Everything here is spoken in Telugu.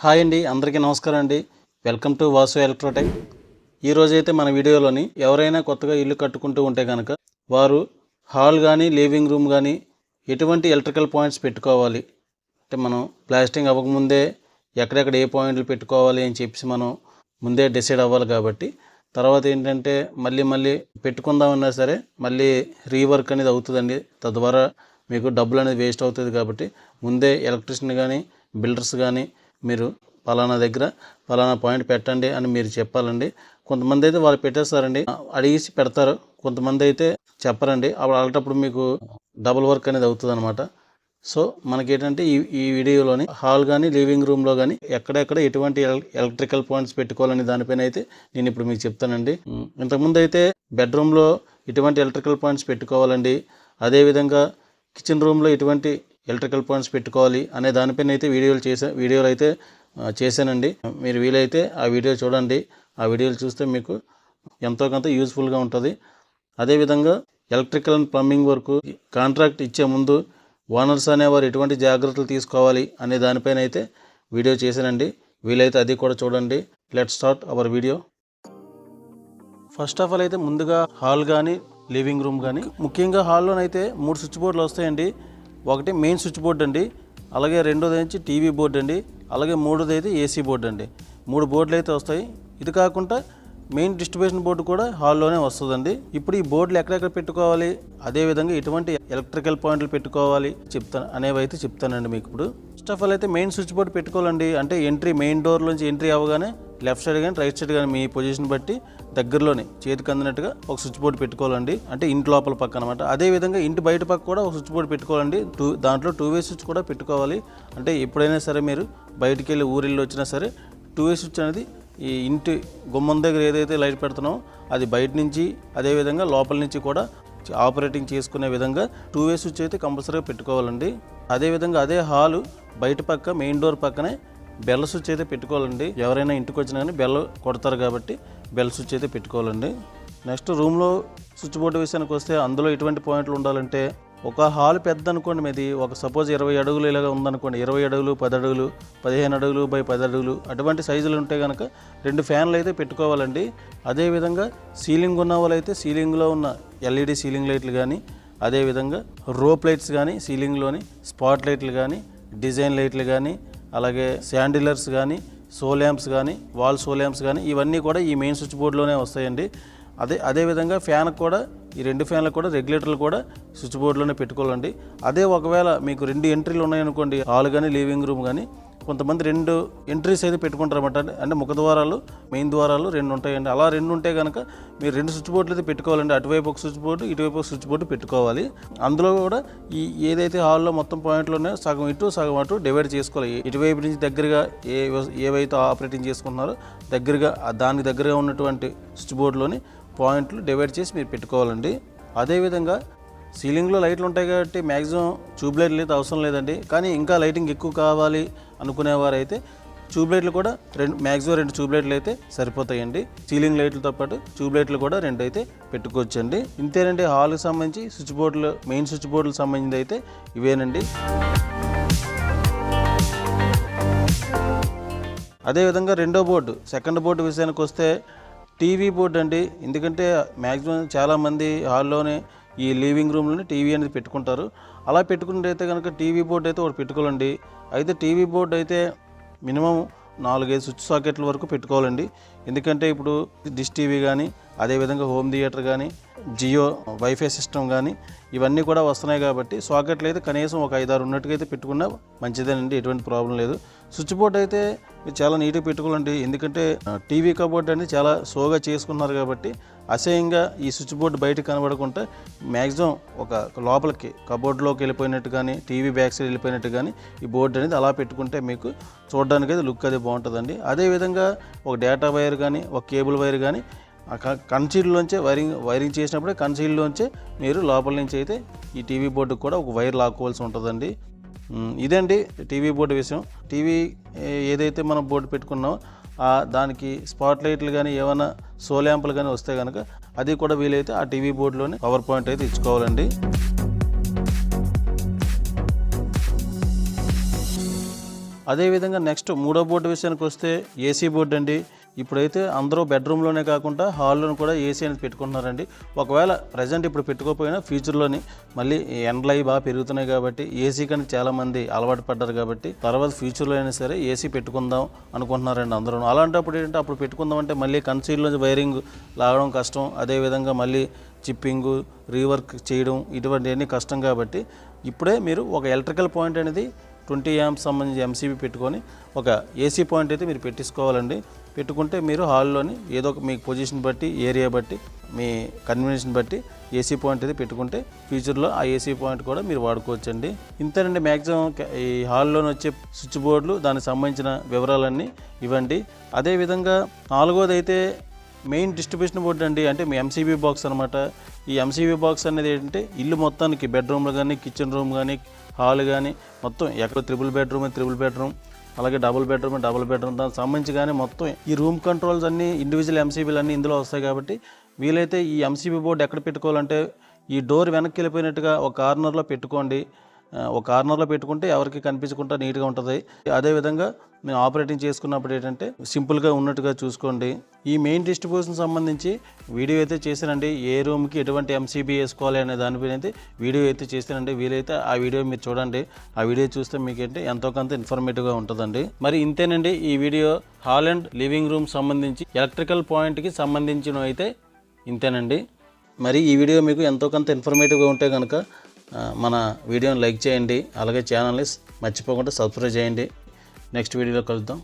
హాయ్ అండి అందరికీ నమస్కారం అండి. వెల్కమ్ టు వాసు ఎలక్ట్రోటెక్ ఈ రోజైతే మన వీడియోలోని ఎవరైనా కొత్తగా ఇల్లు కట్టుకుంటూ ఉంటే కనుక వారు హాల్ కానీ లివింగ్ రూమ్ కానీ ఎటువంటి ఎలక్ట్రికల్ పాయింట్స్ పెట్టుకోవాలి. అంటే మనం ప్లాస్టింగ్ అవ్వకముందే ఎక్కడెక్కడ ఏ పాయింట్లు పెట్టుకోవాలి అని చెప్పేసి మనం ముందే డిసైడ్ అవ్వాలి కాబట్టి తర్వాత ఏంటంటే మళ్ళీ మళ్ళీ పెట్టుకుందామన్నా సరే మళ్ళీ రీవర్క్ అనేది అవుతుందండి. తద్వారా మీకు డబ్బులు అనేది వేస్ట్ అవుతుంది కాబట్టి ముందే ఎలక్ట్రిషియన్ కానీ బిల్డర్స్ కానీ మీరు పలానా దగ్గర పలానా పాయింట్ పెట్టండి అని మీరు చెప్పాలండి. కొంతమంది అయితే వాళ్ళు పెట్టేస్తారండి. అడిగేసి పెడతారు. కొంతమంది అయితే చెప్పరండి. అప్పుడు అలాంటప్పుడు మీకు డబుల్ వర్క్ అనేది అవుతుంది అనమాట సో మనకేంటంటే ఈ ఈ వీడియోలోని హాల్ కానీ లివింగ్ రూమ్లో కానీ ఎక్కడెక్కడ ఎటువంటి ఎలక్ట్రికల్ పాయింట్స్ పెట్టుకోవాలని దానిపైన అయితే నేను ఇప్పుడు మీకు చెప్తానండి. ఇంతకుముందు అయితే బెడ్రూమ్లో ఎటువంటి ఎలక్ట్రికల్ పాయింట్స్ పెట్టుకోవాలండి. అదేవిధంగా కిచెన్ రూమ్లో ఎటువంటి ఎలక్ట్రికల్ పాయింట్స్ పెట్టుకోవాలి అనే దానిపైన అయితే వీడియోలు చేసా వీడియోలు అయితే చేశానండి. మీరు వీలైతే ఆ వీడియో చూడండి. ఆ వీడియోలు చూస్తే మీకు ఎంతో కొంత యూస్ఫుల్గా ఉంటుంది. అదేవిధంగా ఎలక్ట్రికల్ అండ్ ప్లంబింగ్ వరకు కాంట్రాక్ట్ ఇచ్చే ముందు ఓనర్స్ అనేవారు ఎటువంటి జాగ్రత్తలు తీసుకోవాలి అనే దానిపైన అయితే వీడియో చేశానండి. వీలైతే అది కూడా చూడండి. Let start our video first of all అయితే ముందుగా హాల్ కానీ లివింగ్ రూమ్ కానీ ముఖ్యంగా హాల్లోనైతే మూడు స్విచ్ బోర్డులు వస్తాయండి. ఒకటి మెయిన్ స్విచ్ బోర్డు అండి. అలాగే రెండోది వచ్చి టీవీ బోర్డు అండి. అలాగే మూడోది అయితే ఏసీ బోర్డు అండి. మూడు బోర్డులు అయితే వస్తాయి. ఇది కాకుండా మెయిన్ డిస్ట్రిబ్యూషన్ బోర్డు కూడా హాల్లోనే వస్తుందండి. ఇప్పుడు ఈ బోర్డులు ఎక్కడెక్కడ పెట్టుకోవాలి? అదేవిధంగా ఎటువంటి ఎలక్ట్రికల్ పాయింట్లు పెట్టుకోవాలి చెప్తాను అనేవి అయితే చెప్తానండి మీకు ఇప్పుడు. ఫస్ట్ ఆఫ్ ఆల్ అయితే మెయిన్ స్విచ్ బోర్డు పెట్టుకోవాలండి. అంటే ఎంట్రీ మెయిన్ డోర్ నుంచి ఎంట్రీ అవ్వగానే లెఫ్ట్ సైడ్ కానీ రైట్ సైడ్ కానీ మీ పొజిషన్ బట్టి దగ్గరలోనే చేతికి అందినట్టుగా ఒక స్విచ్ బోర్డు పెట్టుకోవాలండి. అంటే ఇంటి లోపల పక్క అనమాట అదేవిధంగా ఇంటి బయట పక్క కూడా ఒక స్విచ్ బోర్డు పెట్టుకోవాలండి. టూ దాంట్లో టూ వే స్విచ్ కూడా పెట్టుకోవాలి. అంటే ఎప్పుడైనా సరే మీరు బయటికి వెళ్ళి ఊరిల్లు వచ్చినా సరే టూ వే స్విచ్ అనేది ఈ ఇంటి గుమ్మం దగ్గర ఏదైతే లైట్ పెడుతున్నామో అది బయట నుంచి అదేవిధంగా లోపల నుంచి కూడా ఆపరేటింగ్ చేసుకునే విధంగా టూ వే స్విచ్ అయితే కంపల్సరీగా పెట్టుకోవాలండి. అదేవిధంగా అదే హాలు బయట పక్క మెయిన్ డోర్ పక్కనే బెల్ల స్విచ్ అయితే పెట్టుకోవాలండి. ఎవరైనా ఇంటికి వచ్చినా కానీ బెల్ల కొడతారు కాబట్టి బెల్ స్విచ్ అయితే పెట్టుకోవాలండి. నెక్స్ట్ రూమ్లో స్విచ్ బోర్డు విషయానికి వస్తే అందులో ఎటువంటి పాయింట్లు ఉండాలంటే ఒక హాల్ పెద్ద అనుకోండి మీది ఒక సపోజ్ ఇరవై అడుగులు ఇలాగ ఉందనుకోండి ఇరవై అడుగులు పది అడుగులు పదిహేను అడుగులు బై పది అడుగులు అటువంటి సైజులు ఉంటే కనుక రెండు ఫ్యాన్లు అయితే పెట్టుకోవాలండి. అదేవిధంగా సీలింగ్ ఉన్న వాళ్ళైతే సీలింగ్లో ఉన్న ఎల్ఈడి సీలింగ్ లైట్లు కానీ అదేవిధంగా రోప్ లైట్స్ కానీ సీలింగ్లోని స్పాట్ లైట్లు కానీ డిజైన్ లైట్లు కానీ అలాగే శాండిలర్స్ కానీ సోల్యాంప్స్ కానీ వాల్ సోల్యాంప్స్ కానీ ఇవన్నీ కూడా ఈ మెయిన్ స్విచ్ బోర్డులోనే వస్తాయండి. అదే అదేవిధంగా ఫ్యాన్ కూడా ఈ రెండు ఫ్యాన్లకు కూడా రెగ్యులేటర్లు కూడా స్విచ్ బోర్డులోనే పెట్టుకోవాలండి. అదే ఒకవేళ మీకు రెండు ఎంట్రీలు ఉన్నాయనుకోండి హాల్ కానీ లివింగ్ రూమ్ కానీ కొంతమంది రెండు ఎంట్రీస్ అయితే పెట్టుకుంటారు అనమాట అంటే ముఖ ద్వారాలు మెయిన్ ద్వారాలు రెండు ఉంటాయండి. అలా రెండు ఉంటే కనుక మీరు రెండు స్విచ్ బోర్డులు అయితే పెట్టుకోవాలండి. అటువైపు ఒక స్విచ్ బోర్డు ఇటువైపు ఒక స్విచ్ బోర్డు పెట్టుకోవాలి. అందులో కూడా ఈ ఏదైతే హాల్లో మొత్తం పాయింట్లు ఉన్నాయో సగం ఇటు సగం అటు డివైడ్ చేసుకోవాలి. ఇటువైపు నుంచి దగ్గరగా ఏ ఏవైతే ఆపరేటింగ్ చేసుకుంటున్నారో దగ్గరగా దానికి దగ్గరగా ఉన్నటువంటి స్విచ్ బోర్డులోని పాయింట్లు డివైడ్ చేసి మీరు పెట్టుకోవాలండి. అదేవిధంగా సీలింగ్లో లైట్లు ఉంటాయి కాబట్టి మ్యాక్సిమం ట్యూబ్ లైట్లు అయితే అవసరం లేదండి. కానీ ఇంకా లైటింగ్ ఎక్కువ కావాలి అనుకునేవారైతే ట్యూబ్ లైట్లు కూడా రెండు మ్యాక్సిమం రెండు ట్యూబ్ లైట్లు అయితే సరిపోతాయండి. సీలింగ్ లైట్లతో పాటు ట్యూబ్ లైట్లు కూడా రెండు అయితే పెట్టుకోవచ్చండి. ఇంతేనండి హాల్కి సంబంధించి స్విచ్ బోర్డులు మెయిన్ స్విచ్ బోర్డులకు సంబంధించి అయితే ఇవేనండి. అదేవిధంగా రెండో బోర్డు సెకండ్ బోర్డు విషయానికి వస్తే టీవీ బోర్డు అండి. ఎందుకంటే మ్యాక్సిమం చాలామంది హాల్లోనే ఈ లివింగ్ రూమ్లోనే టీవీ అనేది పెట్టుకుంటారు. అలా పెట్టుకున్నట్టయితే కనుక టీవీ బోర్డు అయితే ఒకటి పెట్టుకోవాలండి. అయితే టీవీ బోర్డు అయితే మినిమం నాలుగైదు స్విచ్ సాకెట్ల వరకు పెట్టుకోవాలండి. ఎందుకంటే ఇప్పుడు డిష్ టీవీ కానీ అదేవిధంగా హోమ్ థియేటర్ కానీ జియో వైఫై సిస్టమ్ కానీ ఇవన్నీ కూడా వస్తున్నాయి కాబట్టి సాకెట్లు అయితే కనీసం ఒక ఐదారు ఉన్నట్టుగా అయితే పెట్టుకున్నా మంచిదేనండి ఎటువంటి ప్రాబ్లం లేదు. స్విచ్ బోర్డ్ అయితే మీరు చాలా నీట్గా పెట్టుకోవాలండి. ఎందుకంటే టీవీ కబోర్డ్ అనేది చాలా సోగా చేసుకున్నారు కాబట్టి అసహ్యంగా ఈ స్విచ్ బోర్డు బయటకు కనబడకుండా మ్యాక్సిమం ఒక లోపలికి కబోర్డ్లోకి వెళ్ళిపోయినట్టు కానీ టీవీ బ్యాక్ సైడ్ వెళ్ళిపోయినట్టు కానీ ఈ బోర్డు అనేది అలా పెట్టుకుంటే మీకు చూడడానికి అయితే లుక్ అది బాగుంటుందండి. అదేవిధంగా ఒక డేటా వైర్ కానీ ఒక కేబుల్ వైర్ కానీ ఆ కన్సీల్లోంచే వైరింగ్ వైరింగ్ చేసినప్పుడే కన్సీల్లోంచే మీరు లోపల నుంచి అయితే ఈ టీవీ బోర్డుకి కూడా ఒక వైర్ లాక్కోవాల్సి ఉంటుందండి. ఇదండి టీవీ బోర్డు విషయం. టీవీ ఏదైతే మనం బోర్డు పెట్టుకున్నామో దానికి స్పాట్ లైట్లు కానీ ఏమైనా సోల్యాంపులు కానీ వస్తే కనుక అది కూడా వీలైతే ఆ టీవీ బోర్డులోనే పవర్ పాయింట్ అయితే ఇచ్చుకోవాలండి. అదేవిధంగా నెక్స్ట్ మూడో బోర్డు విషయానికి వస్తే ఏసీ బోర్డు అండి. ఇప్పుడైతే అందరూ బెడ్రూమ్లోనే కాకుండా హాల్లోనే కూడా ఏసీ అనేది పెట్టుకుంటున్నారండి. ఒకవేళ ప్రజెంట్ ఇప్పుడు పెట్టుకోకపోయినా ఫ్యూచర్లోని మళ్ళీ ఎండలు అవి బాగా పెరుగుతున్నాయి కాబట్టి ఏసీ కానీ చాలామంది అలవాటు పడ్డారు కాబట్టి తర్వాత ఫ్యూచర్లో అయినా సరే ఏసీ పెట్టుకుందాం అనుకుంటున్నారండి అందరూ. అలాంటప్పుడు ఏంటంటే అప్పుడు పెట్టుకుందాం అంటే మళ్ళీ కన్సీల్లో వైరింగ్ లాగడం కష్టం. అదేవిధంగా మళ్ళీ చిప్పింగ్ రీవర్క్ చేయడం ఇటువంటివన్నీ కష్టం కాబట్టి ఇప్పుడే మీరు ఒక ఎలక్ట్రికల్ పాయింట్ అనేది ట్వంటీ యామ్స్ సంబంధించి ఎంసీబీ పెట్టుకొని ఒక ఏసీ పాయింట్ అయితే మీరు పెట్టించుకోవాలండి. పెట్టుకుంటే మీరు హాల్లోని ఏదో ఒక మీ పొజిషన్ బట్టి ఏరియా బట్టి మీ కన్వీనియన్స్ని బట్టి ఏసీ పాయింట్ అయితే పెట్టుకుంటే ఫ్యూచర్లో ఆ ఏసీ పాయింట్ కూడా మీరు వాడుకోవచ్చండి. ఇంతేనండి మ్యాక్సిమం ఈ హాల్లోని వచ్చే స్విచ్ బోర్డులు దానికి సంబంధించిన వివరాలన్నీ ఇవ్వండి. అదేవిధంగా నాలుగోది అయితే మెయిన్ డిస్ట్రిబ్యూషన్ బోర్డు అండి అంటే మీ ఎంసీబీ బాక్స్ అనమాట ఈ ఎంసీబీ బాక్స్ అనేది ఏంటంటే ఇల్లు మొత్తానికి బెడ్రూమ్లు కానీ కిచెన్ రూమ్ కానీ హాల్ కానీ మొత్తం ఎక్కడ త్రిబుల్ బెడ్రూమ్ త్రిబుల్ బెడ్రూమ్ అలాగే డబుల్ బెడ్రూమ్ డబుల్ బెడ్రూమ్ దానికి సంబంధించి కానీ మొత్తం ఈ రూమ్ కంట్రోల్స్ అన్నీ ఇండివిజువల్ ఎంసీబీలు అన్నీ ఇందులో వస్తాయి కాబట్టి వీలైతే ఈ ఎంసీబీ బోర్డు ఎక్కడ పెట్టుకోవాలంటే ఈ డోర్ వెనక్కి వెళ్ళిపోయినట్టుగా ఒక కార్నర్లో పెట్టుకోండి. ఒక కార్నర్లో పెట్టుకుంటే ఎవరికి కనిపించకుండా నీట్గా ఉంటుంది. అదేవిధంగా మేము ఆపరేటింగ్ చేసుకున్నప్పుడు ఏంటంటే సింపుల్గా ఉన్నట్టుగా చూసుకోండి. ఈ మెయిన్ డిస్ట్రిబ్యూషన్ సంబంధించి వీడియో అయితే చేశానండి. ఏ రూమ్కి ఎటువంటి ఎంసీబీ వేసుకోవాలి అనే దానిపైన అయితే వీడియో అయితే చేశానండి. వీలైతే ఆ వీడియో మీరు చూడండి. ఆ వీడియో చూస్తే మీకు ఏంటి ఎంతో కొంత ఇన్ఫర్మేటివ్గా ఉంటుందండి. మరి ఇంతేనండి ఈ video hall and living room సంబంధించి ఎలక్ట్రికల్ పాయింట్కి సంబంధించిన అయితే ఇంతేనండి. మరి ఈ వీడియో మీకు ఎంతో కొంత ఇన్ఫర్మేటివ్గా ఉంటే కనుక మన వీడియోని లైక్ చేయండి అలాగే ఛానల్ని మర్చిపోకుండా సబ్స్క్రైబ్ చేయండి. నెక్స్ట్ వీడియోలో కలుద్దాం.